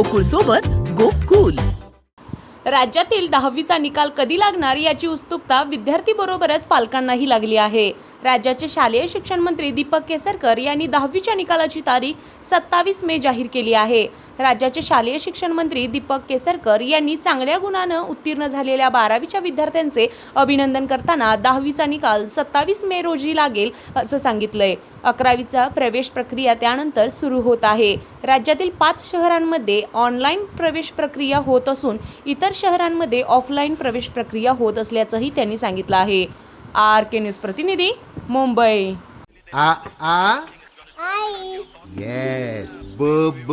गोकुळ सोबत गोकुल. राज्यातील दहावीचा निकाल कधी लागणार याची उत्सुकता विद्यार्थी बरोबरच पालकांनाही लागली आहे. राज्याचे शालेय शिक्षण मंत्री दीपक केसरकर यांनी दहावीच्या निकालाची तारीख सत्तावीस मे जाहीर केली आहे. राज्याचे शालेय शिक्षण मंत्री दीपक केसरकर यांनी चांगल्या गुणानं उत्तीर्ण झालेल्या बारावीच्या विद्यार्थ्यांचे अभिनंदन करताना दहावीचा निकाल सत्तावीस मे रोजी लागेल असं सांगितलंय. अकरावीचा प्रवेश प्रक्रिया त्यानंतर सुरू होत आहे. राज्यातील पाच शहरांमध्ये ऑनलाईन प्रवेश प्रक्रिया होत असून इतर शहरांमध्ये ऑफलाईन प्रवेश प्रक्रिया होत असल्याचंही त्यांनी सांगितलं आहे. आर के न्यूज प्रतिनिधी मुंबई. आ आ? आई. येस ब ब?